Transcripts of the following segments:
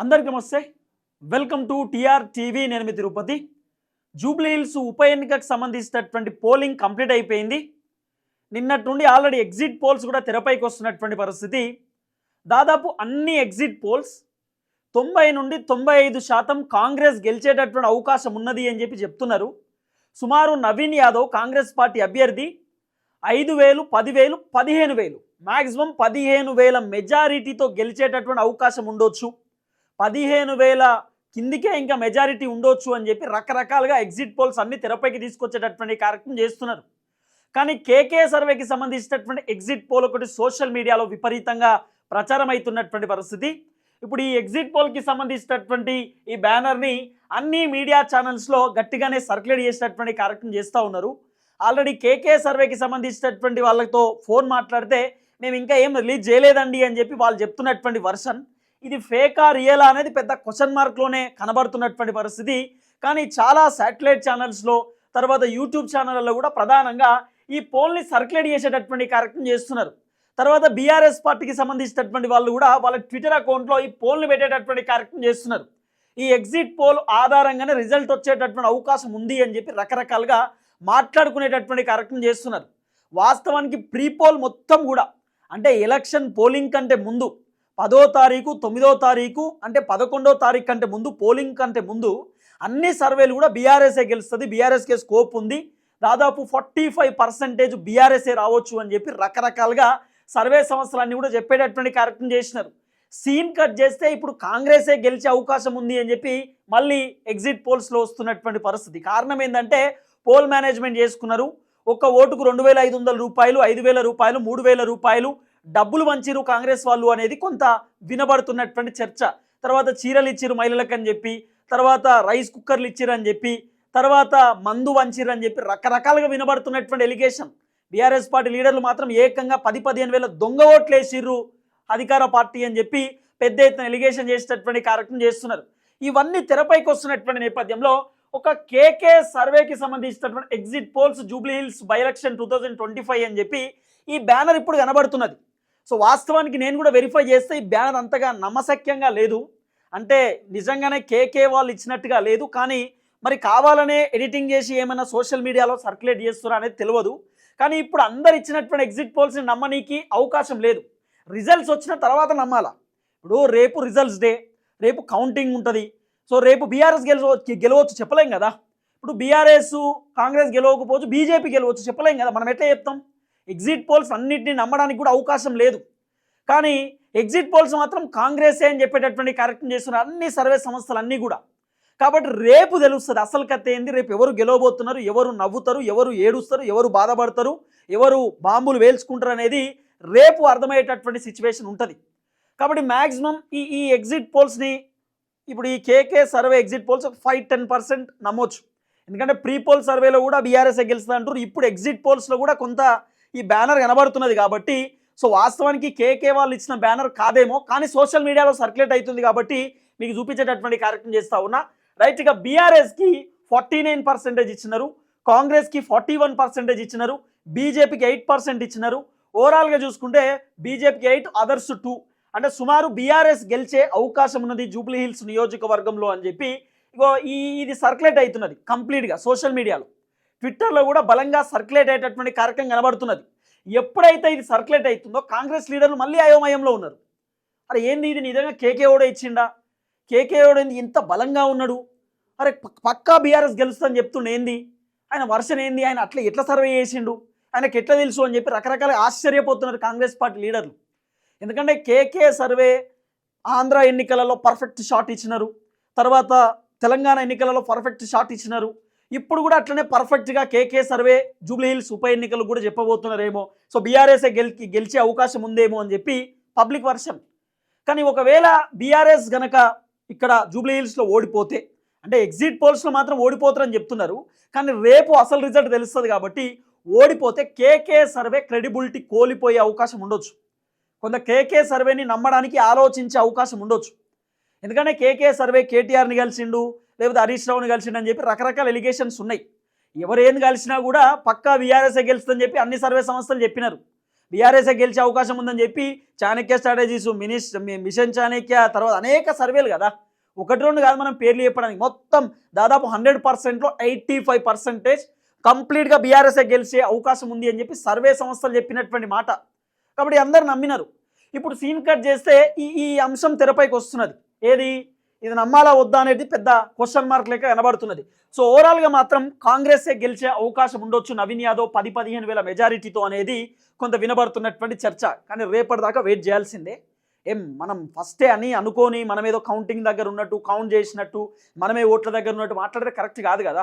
అందరికి నమస్తే. Welcome to TR TV. నేను మీ తిరుపతి. జూబ్లీ హిల్స్ ఉప ఎన్నికకు సంబంధించినటువంటి పోలింగ్ కంప్లీట్ అయిపోయింది. నిన్నటి నుండి ఆల్రెడీ ఎగ్జిట్ పోల్స్ కూడా తెరపైకి వస్తున్నటువంటి పరిస్థితి. దాదాపు అన్ని ఎగ్జిట్ పోల్స్ తొంభై నుండి తొంభై ఐదు శాతం కాంగ్రెస్ గెలిచేటటువంటి అవకాశం ఉన్నది అని చెప్పి చెప్తున్నారు. సుమారు నవీన్ యాదవ్ కాంగ్రెస్ పార్టీ అభ్యర్థి ఐదు వేలు పదివేలు పదిహేను వేలు. మ్యాక్సిమం పదిహేను వేల మెజారిటీతో గెలిచేటటువంటి అవకాశం ఉండొచ్చు. పదిహేను వేల కిందికే ఇంకా మెజారిటీ ఉండొచ్చు అని చెప్పి రకరకాలుగా ఎగ్జిట్ పోల్స్ అన్ని తెరపైకి తీసుకొచ్చేటటువంటి కార్యక్రమం చేస్తున్నారు. కానీ కేకే సర్వేకి సంబంధించినటువంటి ఎగ్జిట్ పోల్ ఒకటి సోషల్ మీడియాలో విపరీతంగా ప్రచారం అవుతున్నటువంటి పరిస్థితి. ఇప్పుడు ఈ ఎగ్జిట్ పోల్కి సంబంధించినటువంటి ఈ బ్యానర్ని అన్ని మీడియా ఛానల్స్లో గట్టిగానే సర్క్యులేట్ చేసినటువంటి కార్యక్రమం చేస్తూ ఉన్నారు. ఆల్రెడీ కేకే సర్వేకి సంబంధించినటువంటి వాళ్ళతో ఫోన్ మాట్లాడితే మేము ఇంకా ఏం రిలీజ్ చేయలేదండి అని చెప్పి వాళ్ళు చెప్తున్నటువంటి వర్షన్ ఇది ఫేకా రియలా అనేది పెద్ద క్వశ్చన్ మార్క్లోనే కనబడుతున్నటువంటి పరిస్థితి. కానీ చాలా శాటిలైట్ ఛానల్స్లో తర్వాత యూట్యూబ్ ఛానళ్ళలో కూడా ప్రధానంగా ఈ పోల్ని సర్క్యులేట్ చేసేటటువంటి కార్యక్రమం చేస్తున్నారు. తర్వాత బీఆర్ఎస్ పార్టీకి సంబంధించినటువంటి వాళ్ళు కూడా వాళ్ళ ట్విట్టర్ అకౌంట్లో ఈ పోల్ని పెట్టేటటువంటి కార్యక్రమం చేస్తున్నారు. ఈ ఎగ్జిట్ పోల్ ఆధారంగానే రిజల్ట్ వచ్చేటటువంటి అవకాశం ఉంది అని చెప్పి రకరకాలుగా మాట్లాడుకునేటటువంటి కార్యక్రమం చేస్తున్నారు. వాస్తవానికి ప్రీ పోల్ మొత్తం కూడా అంటే ఎలక్షన్ పోలింగ్ కంటే ముందు పదో తారీఖు తొమ్మిదో తారీఖు అంటే పదకొండో తారీఖు కంటే ముందు పోలింగ్ కంటే ముందు అన్ని సర్వేలు కూడా బీఆర్ఎస్ఏ గెలుస్తుంది. బీఆర్ఎస్కే స్కోప్ ఉంది. దాదాపు ఫార్టీ ఫైవ్ పర్సెంటేజ్ బీఆర్ఎస్ఏ రావచ్చు అని చెప్పి రకరకాలుగా సర్వే సంస్థలన్నీ కూడా చెప్పేటటువంటి కార్యక్రమం చేసినారు. సీన్ కట్ చేస్తే ఇప్పుడు కాంగ్రెసే గెలిచే అవకాశం ఉంది అని చెప్పి మళ్ళీ ఎగ్జిట్ పోల్స్లో వస్తున్నటువంటి పరిస్థితి. కారణం ఏంటంటే పోల్ మేనేజ్మెంట్ చేసుకున్నారు. ఒక్క ఓటుకు రెండు వేల ఐదు వందల రూపాయలు ఐదు వేల రూపాయలు మూడు వేల రూపాయలు డబ్బులు వంచిరు కాంగ్రెస్ వాళ్ళు అనేది కొంత వినబడుతున్నటువంటి చర్చ. తర్వాత చీరలు ఇచ్చిరు మహిళలకు అని చెప్పి తర్వాత రైస్ కుక్కర్లు ఇచ్చిరు అని చెప్పి తర్వాత మందు వంచిరు అని చెప్పి రకరకాలుగా వినబడుతున్నటువంటి ఎలిగేషన్. బీఆర్ఎస్ పార్టీ లీడర్లు మాత్రం ఏకంగా పది పదిహేను వేల దొంగ ఓట్లు వేసిర్రు అధికార పార్టీ అని చెప్పి పెద్ద ఎత్తున ఎలిగేషన్ చేసేటటువంటి కార్యక్రమం చేస్తున్నారు. ఇవన్నీ తెరపైకి వస్తున్నటువంటి నేపథ్యంలో ఒక కేకే సర్వేకి సంబంధించినటువంటి exit polls Jubilee Hills by election two thousand twenty five అని చెప్పి ఈ బ్యానర్ ఇప్పుడు కనబడుతున్నది. సో వాస్తవానికి నేను కూడా వెరిఫై చేస్తే ఈ బ్యానర్ అంతగా నమ్మశక్యంగా లేదు. అంటే నిజంగానే కేకే వాళ్ళు ఇచ్చినట్టుగా లేదు. కానీ మరి కావాలనే ఎడిటింగ్ చేసి ఏమైనా సోషల్ మీడియాలో సర్క్యులేట్ చేస్తున్నా అనేది తెలియదు. కానీ ఇప్పుడు అందరు ఇచ్చినటువంటి ఎగ్జిట్ పోల్స్ని నమ్మనీకి అవకాశం లేదు. రిజల్ట్స్ వచ్చిన తర్వాత నమ్మాలా? ఇప్పుడు రేపు రిజల్ట్స్ డే రేపు కౌంటింగ్ ఉంటుంది. సో రేపు బీఆర్ఎస్ గెలవచ్చు గెలవచ్చు చెప్పలేం కదా? ఇప్పుడు బీఆర్ఎస్ కాంగ్రెస్ గెలవకపోవచ్చు బీజేపీ గెలవచ్చు చెప్పలేం కదా? మనం ఎట్లా చెప్తాం? ఎగ్జిట్ పోల్స్ అన్నింటినీ నమ్మడానికి కూడా అవకాశం లేదు. కానీ ఎగ్జిట్ పోల్స్ మాత్రం కాంగ్రెసే అని చెప్పేటటువంటి కార్యక్రమం చేస్తున్నారు. అన్ని సర్వే సంస్థలు అన్నీ కూడా. కాబట్టి రేపు తెలుస్తుంది అసలు కథ ఏంది? రేపు ఎవరు గెలవబోతున్నారు? ఎవరు నవ్వుతారు? ఎవరు ఏడుస్తారు? ఎవరు బాధపడతారు? ఎవరు బాంబులు వేల్చుకుంటారు అనేది రేపు అర్థమయ్యేటటువంటి సిచ్యువేషన్ ఉంటుంది. కాబట్టి మ్యాక్సిమం ఈ ఈ ఎగ్జిట్ పోల్స్ని ఇప్పుడు ఈ KK survey exit polls five ten percent నమ్మొచ్చు. ఎందుకంటే ప్రీ పోల్ సర్వేలో కూడా బీఆర్ఎస్ఏ గెలుస్తుంది అంటారు ఇప్పుడు ఎగ్జిట్ పోల్స్లో కూడా కొంత ఈ బ్యానర్ కనబడుతున్నది కాబట్టి సో వాస్తవానికి కేకే వాళ్ళు ఇచ్చిన బ్యానర్ కాదేమో కానీ సోషల్ మీడియాలో సర్క్యులేట్ అవుతుంది కాబట్టి మీకు చూపించేటటువంటి కార్యక్రమం చేస్తా ఉన్నా. రైట్ ఇక బీఆర్ఎస్కి ఫార్టీ నైన్ పర్సెంటేజ్ ఇచ్చినారు. కాంగ్రెస్కి ఫార్టీ వన్ పర్సెంటేజ్ ఇచ్చినారు బీజేపీకి ఎయిట్ పర్సెంట్ ఇచ్చినారు. ఓవరాల్గా చూసుకుంటే బీజేపీకి ఎయిట్ అదర్స్ టూ అంటే సుమారు బీఆర్ఎస్ గెలిచే అవకాశం ఉన్నది జూబ్లీ హిల్స్ నియోజకవర్గంలో అని చెప్పి ఇగో ఈ ఇది సర్క్యులేట్ అవుతున్నది కంప్లీట్గా సోషల్ మీడియాలో. ట్విట్టర్లో కూడా బలంగా సర్క్యులేట్ అయ్యేటటువంటి కార్యక్రమం కనబడుతున్నది. ఎప్పుడైతే ఇది సర్క్యులేట్ అవుతుందో కాంగ్రెస్ లీడర్లు మళ్ళీ అయోమయంలో ఉన్నారు. అరే ఏంది ఇది నిజంగా కేకే ఓడ ఇచ్చిండా? కేకే ఓడేంది ఇంత బలంగా ఉన్నాడు. అరే పక్కా బీఆర్ఎస్ గెలుస్తుందని చెప్తుండే ఏంది? ఆయన వర్షన్ ఏంది? ఆయన అట్లా ఎట్లా సర్వే చేసిండు? ఆయనకి ఎట్లా తెలుసు అని చెప్పి రకరకాల ఆశ్చర్యపోతున్నారు కాంగ్రెస్ పార్టీ లీడర్లు. ఎందుకంటే కేకే సర్వే ఆంధ్ర ఎన్నికలలో పర్ఫెక్ట్ షాట్ ఇచ్చినారు. తర్వాత తెలంగాణ ఎన్నికలలో పర్ఫెక్ట్ షాట్ ఇచ్చినారు. ఇప్పుడు కూడా అట్లనే పర్ఫెక్ట్గా కేకే సర్వే జూబ్లీహిల్స్ ఉప ఎన్నికలు కూడా చెప్పబోతున్నారేమో. సో బీఆర్ఎస్ఏ గెలికి గెలిచే అవకాశం ఉందేమో అని చెప్పి పబ్లిక్ వర్షన్. కానీ ఒకవేళ బీఆర్ఎస్ గనక ఇక్కడ జూబ్లీహిల్స్లో ఓడిపోతే అంటే ఎగ్జిట్ పోల్స్లో మాత్రం ఓడిపోతారని చెప్తున్నారు. కానీ రేపు అసలు రిజల్ట్ తెలుస్తుంది కాబట్టి ఓడిపోతే కేకే సర్వే క్రెడిబిలిటీ కోల్పోయే అవకాశం ఉండొచ్చు. కొంత కేకే సర్వేని నమ్మడానికి ఆలోచించే అవకాశం ఉండొచ్చు. ఎందుకంటే కేకే సర్వే కేటీఆర్ని కలిసిండు లేకపోతే హరీష్ రావుని కలిసిండు అని చెప్పి రకరకాల ఎలిగేషన్స్ ఉన్నాయి. ఎవరేం కలిసినా కూడా పక్కా విఆర్ఎస్ఏ గెలుస్తుందని చెప్పి అన్ని సర్వే సంస్థలు చెప్పినారు. బీఆర్ఎస్ఏ గెలిచే అవకాశం ఉందని చెప్పి చాణక్య స్ట్రాటజీస్ మినిస్ మిషన్ చాణక్య తర్వాత అనేక సర్వేలు కదా. ఒకటి రెండు కాదు మనం పేర్లు చెప్పడానికి. మొత్తం దాదాపు హండ్రెడ్ పర్సెంట్లో ఎయిటీ ఫైవ్ పర్సెంటేజ్ కంప్లీట్గా బీఆర్ఎస్ఏ గెలిచే అవకాశం ఉంది అని చెప్పి సర్వే సంస్థలు చెప్పినటువంటి మాట. కాబట్టి అందరు నమ్మినారు. ఇప్పుడు సీన్ కట్ చేస్తే ఈ ఈ అంశం తెరపైకి వస్తున్నది. ఏది? ఇది నమ్మాలా వద్దా అనేది పెద్ద క్వశ్చన్ మార్క్ లెక్క కనబడుతున్నది. సో ఓవరాల్గా మాత్రం కాంగ్రెసే గెలిచే అవకాశం ఉండొచ్చు నవీన్ యాదవ్ పది పదిహేను వేల మెజారిటీతో అనేది కొంత వినబడుతున్నటువంటి చర్చ. కానీ రేపటిదాకా వెయిట్ చేయాల్సిందే. ఏం మనం ఫస్టే అని అనుకొని మనం ఏదో కౌంటింగ్ దగ్గర ఉన్నట్టు కౌంట్ చేసినట్టు మనమే ఓట్ల దగ్గర ఉన్నట్టు మాట్లాడితే కరెక్ట్ కాదు కదా.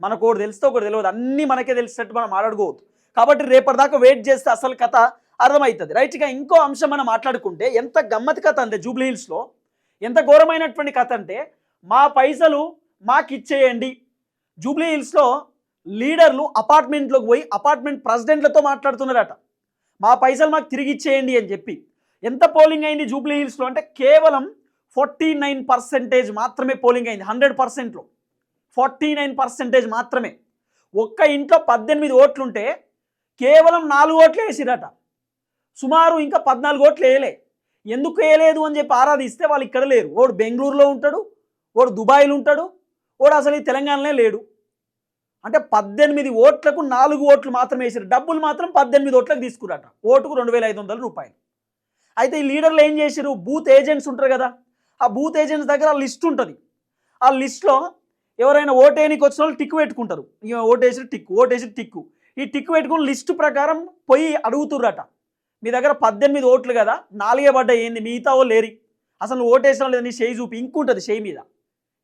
మనకు ఒకటి తెలిస్తే ఒకటి తెలియదు. అన్నీ మనకే తెలిసినట్టు మనం మాట్లాడుకోవద్దు. కాబట్టి రేపటిదాకా వెయిట్ చేస్తే అసలు కథ అర్థమవుతుంది. రైట్గా ఇంకో అంశం మనం మాట్లాడుకుంటే ఎంత గమ్మతి కథ అంటే జూబ్లీ హిల్స్లో ఎంత ఘోరమైనటువంటి కథ అంటే మా పైసలు మాకు ఇచ్చేయండి జూబ్లీ హిల్స్లో లీడర్లు అపార్ట్మెంట్లోకి పోయి అపార్ట్మెంట్ ప్రెసిడెంట్లతో మాట్లాడుతున్నారట. మా పైసలు మాకు తిరిగి ఇచ్చేయండి అని చెప్పి. ఎంత పోలింగ్ అయింది జూబ్లీ హిల్స్లో అంటే కేవలం ఫార్టీ నైన్ పర్సెంటేజ్ మాత్రమే పోలింగ్ అయింది హండ్రెడ్ పర్సెంట్లో. ఫార్టీ నైన్ పర్సెంటేజ్ మాత్రమే. ఒక్క ఇంట్లో పద్దెనిమిది ఓట్లుంటే కేవలం నాలుగు ఓట్లు వేసిరట సుమారు ఇంకా పద్నాలుగు ఓట్లు వేయలే. ఎందుకు వేయలేదు అని చెప్పి ఆరాధిస్తే వాళ్ళు ఇక్కడ లేరు. ఓడు బెంగళూరులో ఉంటాడు ఓడు దుబాయ్లో ఉంటాడు ఓడు అసలు ఈ తెలంగాణలో లేడు. అంటే పద్దెనిమిది ఓట్లకు నాలుగు ఓట్లు మాత్రం వేసారు. డబ్బులు మాత్రం పద్దెనిమిది ఓట్లకు తీసుకురాట. ఓటుకు రెండు వేల ఐదు వందల రూపాయలు. అయితే ఈ లీడర్లు ఏం చేశారు? బూత్ ఏజెంట్స్ ఉంటారు కదా ఆ బూత్ ఏజెంట్స్ దగ్గర లిస్ట్ ఉంటుంది. ఆ లిస్ట్లో ఎవరైనా ఓటేనికి వచ్చిన వాళ్ళు టిక్ పెట్టుకుంటారు. ఇక ఓటేసి టిక్ ఓటేసి టిక్కు ఈ టిక్ పెట్టుకుని లిస్టు ప్రకారం పోయి అడుగుతుర్రట. మీ దగ్గర పద్దెనిమిది ఓట్లు కదా నాలుగే పడ్డ ఏంది? మిగతా లేరి. అసలు ఓటేసినా లేదని చేయి చూపి ఇంకు ఉంటుంది చేయి మీద.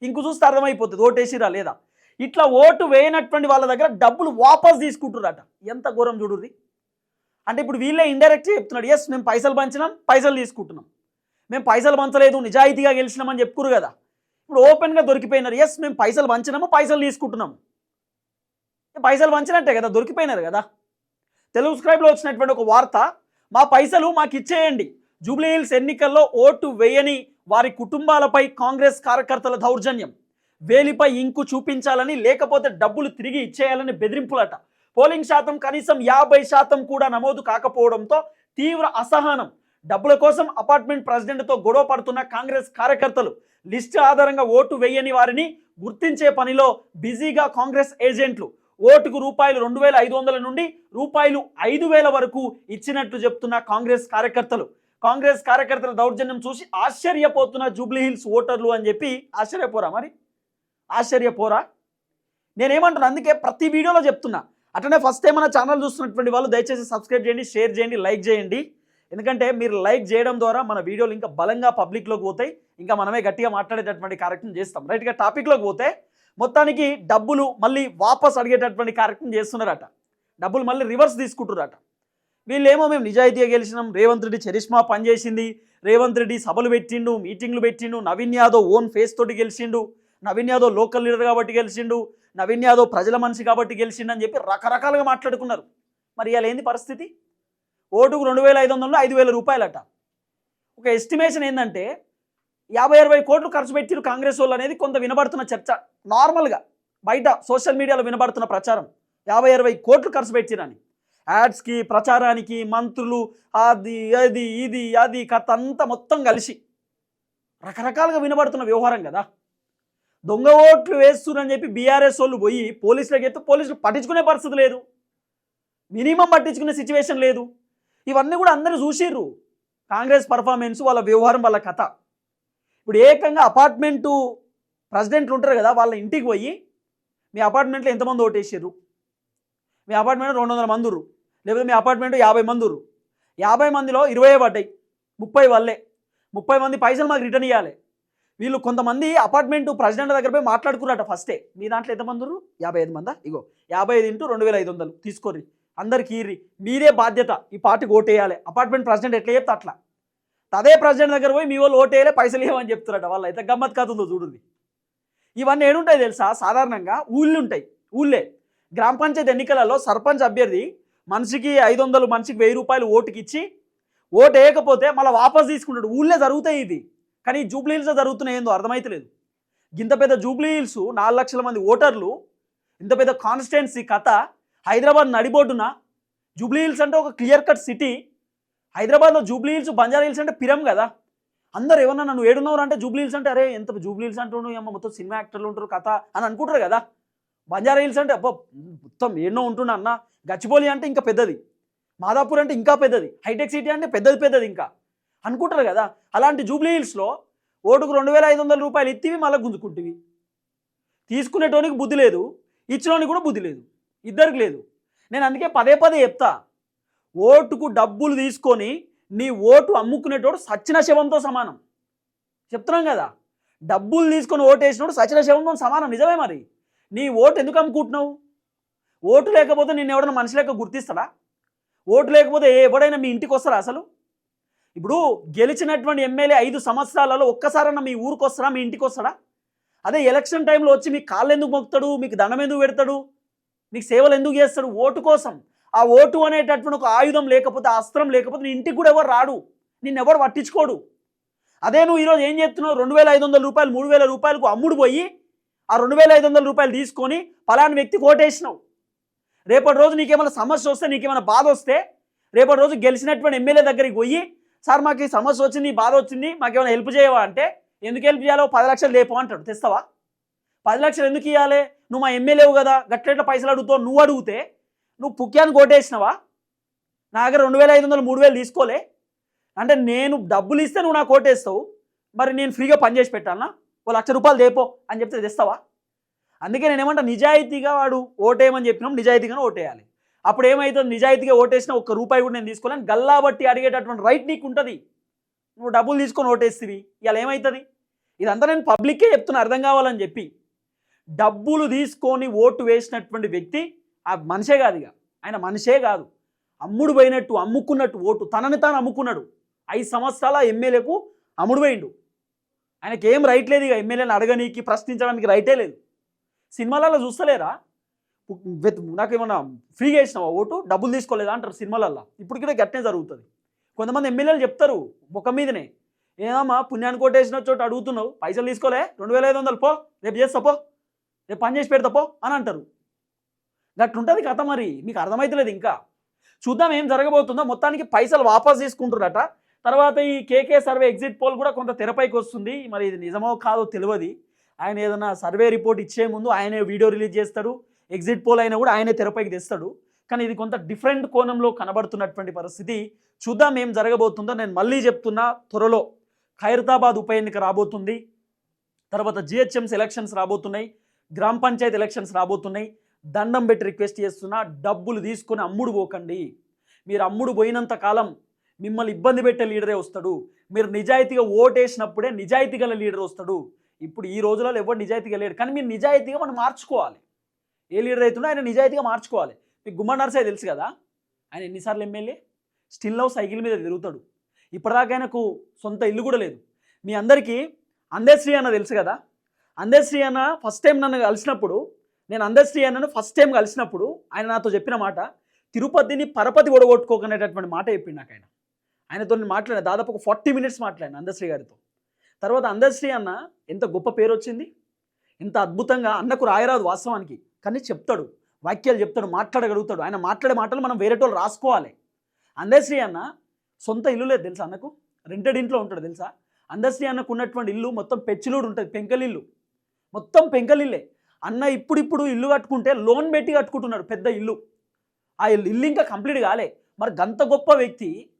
ఇంకు చూస్తే అర్థమైపోతుంది ఓటేసిరా లేదా? ఇట్లా ఓటు వేయనటువంటి వాళ్ళ దగ్గర డబ్బులు వాపస్ తీసుకుంటున్నారట ఎంత ఘోరం చూడుర్రి. అంటే ఇప్పుడు వీళ్ళే ఇండైరెక్ట్గా చెప్తున్నాడు ఎస్ మేము పైసలు పంచినాం పైసలు తీసుకుంటున్నాం. మేము పైసలు పంచలేదు నిజాయితీగా గెలిచినామని చెప్పుకురు కదా. ఇప్పుడు ఓపెన్గా దొరికిపోయినారు ఎస్ మేము పైసలు పంచినాము పైసలు తీసుకుంటున్నాము. పైసలు పంచినట్టే కదా దొరికిపోయినారు కదా. తెలుగు స్క్రైబ్లో వచ్చినటువంటి ఒక వార్త మా పైసలు మాకు ఇచ్చేయండి జూబ్లీ హిల్స్ ఎన్నికల్లో ఓటు వేయని వారి కుటుంబాలపై కాంగ్రెస్ కార్యకర్తల దౌర్జన్యం. వేలిపై ఇంకు చూపించాలని లేకపోతే డబ్బులు తిరిగి ఇచ్చేయాలని బెదిరింపులట. పోలింగ్ శాతం కనీసం యాభై శాతం కూడా నమోదు కాకపోవడంతో తీవ్ర అసహనం. డబ్బుల కోసం అపార్ట్మెంట్ ప్రెసిడెంట్తో గొడవ పడుతున్న కాంగ్రెస్ కార్యకర్తలు లిస్టు ఆధారంగా ఓటు వేయని వారిని గుర్తించే పనిలో బిజీగా కాంగ్రెస్ ఏజెంట్లు ఓటుకు రూపాయలు రెండు వేల ఐదు వందల నుండి రూపాయలు ఐదు వేల వరకు ఇచ్చినట్లు చెప్తున్న కాంగ్రెస్ కార్యకర్తలు. కాంగ్రెస్ కార్యకర్తల దౌర్జన్యం చూసి ఆశ్చర్యపోతున్న జూబ్లీ హిల్స్ ఓటర్లు అని చెప్పి ఆశ్చర్యపోరా మరి? ఆశ్చర్యపోరా? నేనేమంటున్నా అందుకే ప్రతి వీడియోలో చెప్తున్నా. అట్లనే ఫస్ట్ టైం మన ఛానల్ చూస్తున్నటువంటి వాళ్ళు దయచేసి సబ్స్క్రైబ్ చేయండి షేర్ చేయండి లైక్ చేయండి. ఎందుకంటే మీరు లైక్ చేయడం ద్వారా మన వీడియోలు ఇంకా బలంగా పబ్లిక్లోకి పోతాయి. ఇంకా మనమే గట్టిగా మాట్లాడేటటువంటి కార్యక్రమం చేస్తాం. రైట్గా టాపిక్లోకి పోతే మొత్తానికి డబ్బులు మళ్ళీ వాపస్ అడిగేటటువంటి కార్యక్రమం చేస్తున్నారట. డబ్బులు మళ్ళీ రివర్స్ తీసుకుంటున్నారట వీళ్ళేమో మేము నిజాయితీగా గెలిచినాం రేవంత్ రెడ్డి చరిష్మా పనిచేసింది రేవంత్ రెడ్డి సభలు పెట్టిండు మీటింగ్లు పెట్టిండు నవీన్ యాదవ్ ఓన్ ఫేస్ తోటి గెలిచిండు నవీన్ యాదవ్ లోకల్ లీడర్ కాబట్టి గెలిచిండు నవీన్ యాదవ్ ప్రజల మనిషి కాబట్టి గెలిచిండు అని చెప్పి రకరకాలుగా మాట్లాడుకున్నారు. మరి ఇలా ఏంది పరిస్థితి? ఓటుకు రెండు వేల ఐదు వందలు ఐదు వేల రూపాయలట. ఒక ఎస్టిమేషన్ ఏంటంటే యాభై అరవై కోట్లు ఖర్చు పెట్టిరు కాంగ్రెస్ వాళ్ళు అనేది కొంత వినబడుతున్న చర్చ. నార్మల్గా బయట సోషల్ మీడియాలో వినబడుతున్న ప్రచారం. యాభై అరవై కోట్లు ఖర్చు పెట్టిరని. యాడ్స్కి ప్రచారానికి మంత్రులు అది అది ఇది అది కథ అంతా మొత్తం కలిసి రకరకాలుగా వినబడుతున్న వ్యవహారం కదా. దొంగ ఓట్లు వేస్తున్నారని చెప్పి బీఆర్ఎస్ వాళ్ళు పోయి పోలీసులకు ఎత్తు పోలీసులు పట్టించుకునే పరిస్థితి లేదు. మినిమం పట్టించుకునే సిచ్యువేషన్ లేదు. ఇవన్నీ కూడా అందరూ చూసిర్రు. కాంగ్రెస్ పర్ఫార్మెన్స్ వాళ్ళ వ్యవహారం వాళ్ళ కథ. ఇప్పుడు ఏకంగా అపార్ట్మెంటు ప్రెసిడెంట్లు ఉంటారు కదా వాళ్ళ ఇంటికి పోయి మీ అపార్ట్మెంట్లో ఎంతమంది ఓటేసారు మీ అపార్ట్మెంట్ రెండు వందల మంది లేకపోతే మీ అపార్ట్మెంట్ యాభై మంది ఉర్రు యాభై మందిలో ఇరవై పడ్డాయి ముప్పై వల్లే. ముప్పై మంది పైసలు మాకు రిటర్న్ ఇవ్వాలి వీళ్ళు కొంతమంది అపార్ట్మెంట్ ప్రెసిడెంట్ దగ్గర పోయి మాట్లాడుకున్నారట ఫస్టే. మీ దాంట్లో ఎంతమంది ఉర్రు? యాభై ఐదు మందా? ఇగో యాభై ఐదు ఇంటూ రెండు వేల ఐదు వందలు. తీసుకోర్రి. అందరికి ఇర్రి. మీరే బాధ్యత ఈ పార్టీకి ఓటేయాలి. అపార్ట్మెంట్ ప్రెసిడెంట్ ఎట్లా చెప్తే అట్లా. అదే ప్రెసిడెంట్ దగ్గర పోయి మీ వాళ్ళు ఓటేయాలి పైసలు ఇవ్వమని చెప్తారట వాళ్ళు అయితే గమ్మత్ కథ ఉందో చూడండి. ఇవన్నీ ఏడుంటాయి తెలుసా? సాధారణంగా ఊళ్ళు ఉంటాయి. ఊళ్ళే. గ్రామ పంచాయతీ ఎన్నికలలో సర్పంచ్ అభ్యర్థి మనిషికి ఐదు వందలు మనిషికి వెయ్యి రూపాయలు ఓటుకి ఇచ్చి ఓటు వేయకపోతే మళ్ళీ వాపస్ తీసుకుంటాడు. ఊళ్ళే జరుగుతాయి ఇది. కానీ జూబ్లీ హిల్స్ జరుగుతున్నాయి ఏందో అర్థమైతలేదు. ఇంత పెద్ద జూబ్లీ హిల్స్ నాలుగు లక్షల మంది ఓటర్లు ఇంత పెద్ద కాన్స్టిట్యున్సీ కథ హైదరాబాద్ నడిబొడ్డున జూబ్లీ హిల్స్ అంటే ఒక క్లియర్ కట్ సిటీ హైదరాబాద్లో జూబ్లీ హిల్స్ బంజారా హిల్స్ అంటే పిరం కదా. అందరు ఏమన్నా నన్ను ఏడున్నవరు అంటే జూబ్లీ హిల్స్ అంటే అరే ఎంత జూబ్లీ హిల్స్ అంటుండు ఏమో మొత్తం సినిమా యాక్టర్లు ఉంటారు కథ అని అనుకుంటారు కదా. బంజారా హిల్స్ అంటే అబ్బా మొత్తం ఎన్నో ఉంటుండే అన్న. గచ్చిబౌలి అంటే ఇంకా పెద్దది. మాదాపూర్ అంటే ఇంకా పెద్దది. హైటెక్ సిటీ అంటే పెద్దది పెద్దది ఇంకా. అనుకుంటారు కదా. అలాంటి జూబ్లీ హిల్స్లో ఓటుకు రెండు వేల ఐదు వందల రూపాయలు ఇత్తివి మళ్ళీ గుంజుకుంటివి. తీసుకునేటోనికి బుద్ధి లేదు ఇచ్చినోనికి కూడా బుద్ధి లేదు. ఇద్దరికి లేదు. నేను అందుకే పదే పదే చెప్తా. ఓటుకు డబ్బులు తీసుకొని నీ ఓటు అమ్ముకునేటోడు సచ్చిన శవంతో సమానం. చెప్తున్నాం కదా. డబ్బులు తీసుకొని ఓటు వేసినోడు సచిన శవంతో సమానం. నిజమే మరి. నీ ఓటు ఎందుకు అమ్ముకుంటున్నావు? ఓటు లేకపోతే నిన్ను ఎవడన్నా మనిషి లెక్క గుర్తిస్తాడా? ఓటు లేకపోతే ఎవడైనా మీ ఇంటికి వస్తారా అసలు? ఇప్పుడు గెలిచినటువంటి ఎమ్మెల్యే ఐదు సంవత్సరాలలో ఒక్కసారన్నా మీ ఊరికి వస్తారా మీ ఇంటికి వస్తాడా? అదే ఎలక్షన్ టైంలో వచ్చి మీకు కాళ్ళు ఎందుకు మొక్కుతాడు? మీకు దండం ఎందుకు పెడతాడు? మీకు సేవలు ఎందుకు చేస్తాడు? ఓటు కోసం. ఆ ఓటు అనేటటువంటి ఒక ఆయుధం లేకపోతే అస్త్రం లేకపోతే నీ ఇంటికి కూడా ఎవరు రాడు. నిన్ను ఎవరు పట్టించుకోడు. అదే నువ్వు ఈరోజు ఏం చేస్తున్నావు? రెండు వేల ఐదు వందల రూపాయలు మూడు వేల రూపాయలకు అమ్ముడు పోయి ఆ రెండు వేల ఐదు వందల రూపాయలు తీసుకొని ఫలాని వ్యక్తి ఓటేసినావు. రేపటి రోజు నీకేమైనా సమస్య వస్తే నీకేమైనా బాధ వస్తే రేపటి రోజు గెలిచినటువంటి ఎమ్మెల్యే దగ్గరికి పోయి సార్ మాకు ఈ సమస్య వచ్చింది ఈ బాధ వచ్చింది మాకేమైనా హెల్ప్ చేయవా? అంటే ఎందుకు హెల్ప్ చేయాలో పది లక్షలు లేపు అంటాడు. తెస్తావా? పది లక్షలు ఎందుకు ఇవ్వాలి నువ్వు మా ఎమ్మెల్యేవు కదా గట్లెట్ల పైసలు అడుగుతావు నువ్వు అడిగితే నువ్వు పుక్యాన్ని కొట్టేసినావా నా దగ్గర రెండు వేల ఐదు వందలు మూడు వేలు తీసుకోలే. అంటే నేను డబ్బులు ఇస్తే నువ్వు నాకు ఓటేస్తావు మరి నేను ఫ్రీగా పనిచేసి చేసి ఓ లక్ష రూపాయలు దేపో అని చెప్తే తెస్తావా? అందుకే నేను ఏమంటా నిజాయితీగా వాడు ఓటేయమని చెప్పినాం నిజాయితీగానే ఓటేయాలి. అప్పుడు ఏమవుతుంది నిజాయితీగా ఓటేసిన ఒక్క రూపాయి కూడా నేను తీసుకోలేను. గల్లా బట్టి అడిగేటటువంటి రైట్ నీకు ఉంటుంది నువ్వు డబ్బులు తీసుకొని ఓటేస్తావి ఇలా ఏమవుతుంది ఇదంతా నేను పబ్లిక్కే చెప్తున్నా అర్థం కావాలని చెప్పి. డబ్బులు తీసుకొని ఓటు వేసినటువంటి వ్యక్తి ఆ మనిషే కాదు ఇక. ఆయన మనిషే కాదు. అమ్ముడు పోయినట్టు అమ్ముకున్నట్టు ఓటు తనని తాను అమ్ముకున్నాడు. ఐదు సంవత్సరాల ఎమ్మెల్యేకు అమ్ముడు పోయిండు. ఆయనకి ఏం రైట్ లేదు ఇక. ఎమ్మెల్యేని అడగనీకి ప్రశ్నించడానికి రైటే లేదు. సినిమాలలో చూస్తలేరా? నాకు నాకేమన్నా ఫ్రీగా వేసినావా ఓటు? డబ్బులు తీసుకోలేదా అంటారు సినిమాలల్లో. ఇప్పుడు కూడా గట్టనే జరుగుతుంది. కొంతమంది ఎమ్మెల్యేలు చెప్తారు ముఖం మీదనే. ఏమమ్మా పుణ్యాన్ని కోట వేసిన చోట అడుగుతున్నావు. పైసలు తీసుకోలే. రెండు వేల ఐదు వందలు పో. రేపు చేస్తా పో. రేపు పని చేసి పెడతా పో అని అంటారు. గట్లుంటుంది కథ మరి. మీకు అర్థమవుతలేదు ఇంకా. చూద్దాం ఏం జరగబోతుందో. మొత్తానికి పైసలు వాపస్ తీసుకుంటున్నట. తర్వాత ఈ కేకే సర్వే ఎగ్జిట్ పోల్ కూడా కొంత తెరపైకి వస్తుంది. మరి ఇది నిజమో కాదో తెలియదు ఆయన ఏదైనా సర్వే రిపోర్ట్ ఇచ్చే ముందు ఆయనే వీడియో రిలీజ్ చేస్తాడు. ఎగ్జిట్ పోల్ అయినా కూడా ఆయనే తెరపైకి తెస్తాడు. కానీ ఇది కొంత డిఫరెంట్ కోణంలో కనబడుతున్నటువంటి పరిస్థితి. చూద్దాం ఏం జరగబోతుందో. నేను మళ్ళీ చెప్తున్నా త్వరలో ఖైరతాబాద్ ఉప ఎన్నిక రాబోతుంది. తర్వాత జిహెచ్ఎంసీ ఎలక్షన్స్ రాబోతున్నాయి. గ్రామ పంచాయతీ ఎలక్షన్స్ రాబోతున్నాయి. దండం పెట్టి రిక్వెస్ట్ చేస్తున్నా డబ్బులు తీసుకొని అమ్ముడు పోకండి. మీరు అమ్ముడు పోయినంత కాలం మిమ్మల్ని ఇబ్బంది పెట్టే లీడరే వస్తాడు. మీరు నిజాయితీగా ఓటేసినప్పుడే నిజాయితీ గల లీడర్ వస్తాడు. ఇప్పుడు ఈ రోజులలో ఎవరు నిజాయితీగా లేడు. కానీ మీరు నిజాయితీగా మనం మార్చుకోవాలి. ఏ లీడర్ అవుతుండో ఆయన నిజాయితీగా మార్చుకోవాలి. మీకు గుమ్మడి నర్సయ్య తెలుసు కదా? ఆయన ఎన్నిసార్లు ఎమ్మెల్యే? స్టిల్ లవ్ సైకిల్ మీద తిరుగుతాడు. ఇప్పటిదాకా ఆయనకు సొంత ఇల్లు కూడా లేదు. మీ అందరికీ అందేశ్రీ అన్న తెలుసు కదా? అందేశ్రీ అన్న ఫస్ట్ టైం నన్ను కలిసినప్పుడు నేను అందశ్రీ అన్నను ఫస్ట్ టైం కలిసినప్పుడు ఆయన నాతో చెప్పిన మాట తిరుపతిని పరపతి ఒడగొట్టుకోకనేటటువంటి మాట చెప్పిండు నాకు ఆయన ఆయనతో నేను మాట్లాడాను దాదాపు ఒక ఫార్టీ మినిట్స్ మాట్లాడాను అందశ్రీ గారితో. తర్వాత అందశ్రీ అన్న ఎంత గొప్ప పేరు వచ్చింది ఎంత అద్భుతంగా అన్నకు రాయరాదు వాస్తవానికి కానీ చెప్తాడు వాక్యాలు చెప్తాడు మాట్లాడగలుగుతాడు. ఆయన మాట్లాడే మాటలు మనం వేరేటోళ్ళు రాసుకోవాలి. అందశ్రీ అన్న సొంత ఇల్లు లేదు తెలుసా అన్నకు? రెంటెడ్ ఇంట్లో ఉంటాడు తెలుసా? అందశ్రీ అన్నకు ఉన్నటువంటి ఇల్లు మొత్తం పెచ్చిలూడు ఉంటుంది పెంకలిల్లు. మొత్తం పెంకలిల్లే. అన్న ఇప్పుడిప్పుడు ఇల్లు కట్టుకుంటే లోన్ పెట్టి కట్టుకుంటున్నాడు పెద్ద ఇల్లు. ఆ ఇల్లు ఇల్లు ఇంకా కంప్లీట్ కాలే. మరి గంత గొప్ప వ్యక్తి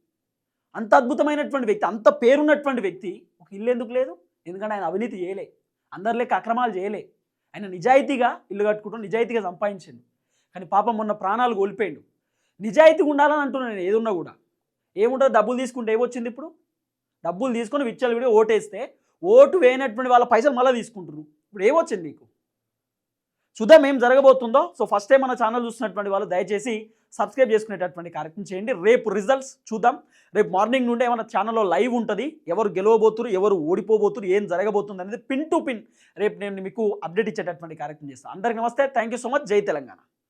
అంత అద్భుతమైనటువంటి వ్యక్తి అంత పేరున్నటువంటి వ్యక్తి ఒక ఇల్లు ఎందుకు లేదు? ఎందుకంటే ఆయన అవినీతి చేయలే. అందరి లెక్క అక్రమాలు చేయలే. ఆయన నిజాయితీగా ఇల్లు కట్టుకుంటూ నిజాయితీగా సంపాదించిండు. కానీ పాపం మొన్న ప్రాణాలు కోల్పోయిండు. నిజాయితీగా ఉండాలని అంటున్నాను నేను ఏదున్నా కూడా. ఏముంటుంది? డబ్బులు తీసుకుంటే ఏమొచ్చింది ఇప్పుడు? డబ్బులు తీసుకొని విచ్చలు విడి ఓటేస్తే ఓటు వేయనటువంటి వాళ్ళ పైసలు మళ్ళీ తీసుకుంటారు ఇప్పుడు ఏమొచ్చింది మీకు చూద్దాం ఏం జరగబోతుందో. సో ఫస్ట్ టైం మన ఛానల్ చూస్తున్నటువంటి వాళ్ళు దయచేసి సబ్స్క్రైబ్ చేసుకునేటటువంటి కార్యక్రమం చేయండి. రేపు రిజల్ట్స్ చూద్దాం. రేపు మార్నింగ్ నుండి ఏమైనా ఛానల్లో లైవ్ ఉంటుంది. ఎవరు గెలవబోతురు ఎవరు ఓడిపోబోతురు ఏం జరగబోతుంది అనేది పిన్ టు పిన్ రేపు నేను మీకు అప్డేట్ ఇచ్చేటటువంటి కార్యక్రమం చేస్తాను అందరికీ నమస్తే. థ్యాంక్ యూ సో మచ్ జై తెలంగాణ.